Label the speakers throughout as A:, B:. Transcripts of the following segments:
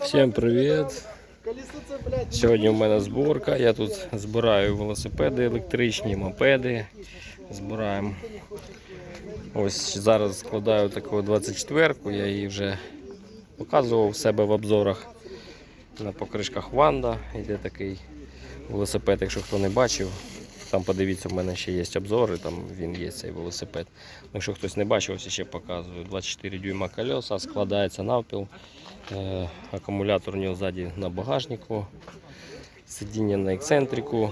A: Всім привіт! Сьогодні у мене зборка. Я тут збираю велосипеди електричні, мопеди. Збираємо. Ось зараз складаю таку 24-ку, я її вже показував в себе в обзорах. На покришках Ванда йде такий велосипед, якщо хто не бачив. Там подивіться, в мене ще є обзори, там він є цей велосипед. Якщо хтось не бачив, ось ще показую. 24 дюйма колеса, складається навпіл. Е, акумулятор у нього ззаді на багажнику, сидіння на ексцентрику,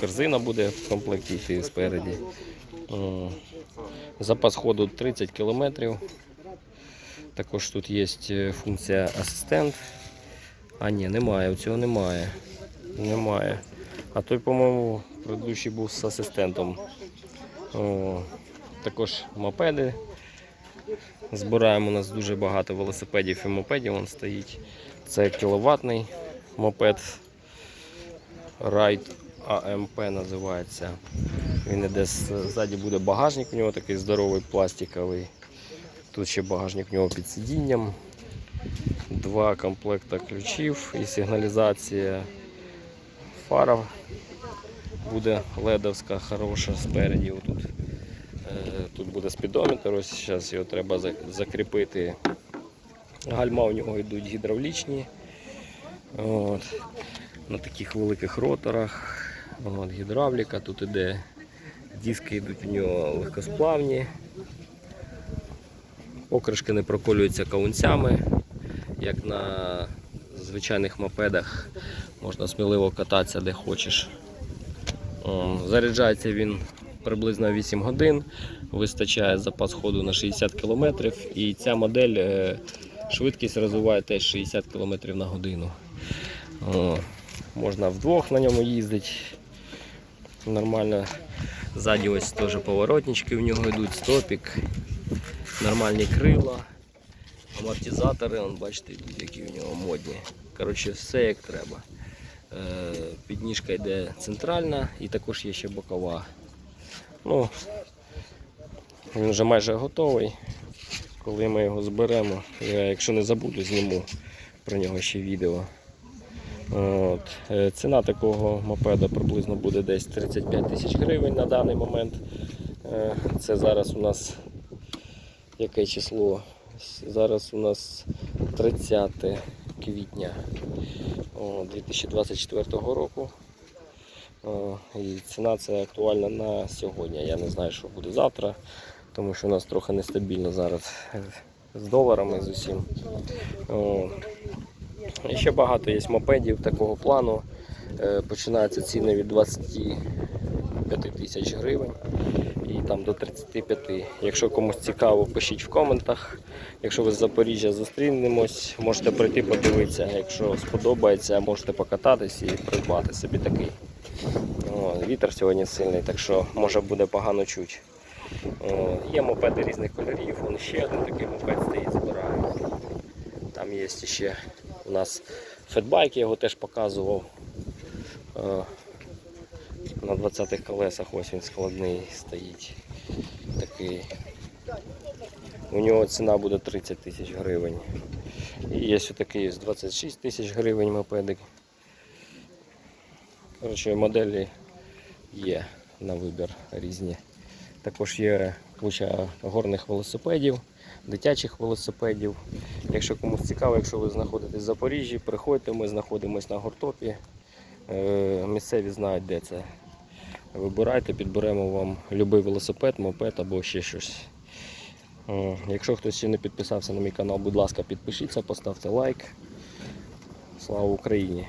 A: корзина буде в комплекті йти спереді. Е, Запас ходу 30 км. Також тут є е, функція асистент. А ні, немає, цього немає. Немає. А той, по-моєму, предыдущий був з асистентом. Також мопеди. Збираємо у нас дуже багато велосипедів і мопедів. Він стоїть. Це кіловатний мопед Ride AMP називається. Він іде ззаді буде багажник, у нього такий здоровий пластиковий. Тут ще багажник у нього під сидінням. Два комплекти ключів і сигналізація. Фара буде ледовська, хороша спереді. Отут. Е, Тут буде спідометр, ось зараз його треба закріпити. Гальма у нього йдуть гідравлічні. От. На таких великих роторах. От, гідравліка, тут іде диски йдуть у нього легкосплавні. Покришки не проколюються каунцями, як на звичайних мопедах можна сміливо кататися де хочеш. Заряджається він приблизно 8 годин, вистачає запас ходу на 60 км і ця модель е, швидкість розвиває теж 60 км на годину. Можна вдвох на ньому їздити. Нормально. Ззаді ось теж поворотнички в нього йдуть, стопік, нормальні крила, амортизатори, бачите, які в нього модні. Коротше, все як треба. Е, Підніжка йде центральна і також є ще бокова. Ну, він вже майже готовий. Коли ми його зберемо, я, якщо не забуду, зніму про нього ще відео. От. Е, Ціна такого мопеда приблизно буде десь 35 тисяч гривень на даний момент. Е, Це зараз у нас яке число? Зараз у нас 30 квітня 2024 року. І ціна це актуальна на сьогодні. Я не знаю, що буде завтра, тому що у нас трохи нестабільно зараз з доларами з усім. І ще багато є мопедів такого плану. Е, Починаються ціни від 25 тисяч гривень і там до 35. Якщо комусь цікаво, пишіть в коментах. Якщо ви з Запоріжжя зустрінемось, можете прийти подивитися. Якщо сподобається, можете покататись і придбати собі такий. О, вітер сьогодні сильний, так що може буде погано чуть. О, є мопеди різних кольорів, Вон ще один такий мопед стоїть, збираю. Там є ще у нас фетбайк, я його теж показував. На 20-х колесах ось він складний стоїть. Такий. У нього ціна буде 30 тисяч гривень. І є ось такий з 26 тисяч гривень мопедик. Коротше, моделі є на вибір різні. Також є куча горних велосипедів, дитячих велосипедів. Якщо комусь цікаво, якщо ви знаходитесь в Запоріжжі, приходьте, ми знаходимося на гуртопі. Е, Місцеві знають, де це. Вибирайте, підберемо вам будь-який велосипед, мопед або ще щось. Е, Якщо хтось ще не підписався на мій канал, будь ласка, підпишіться, поставте лайк. Слава Україні!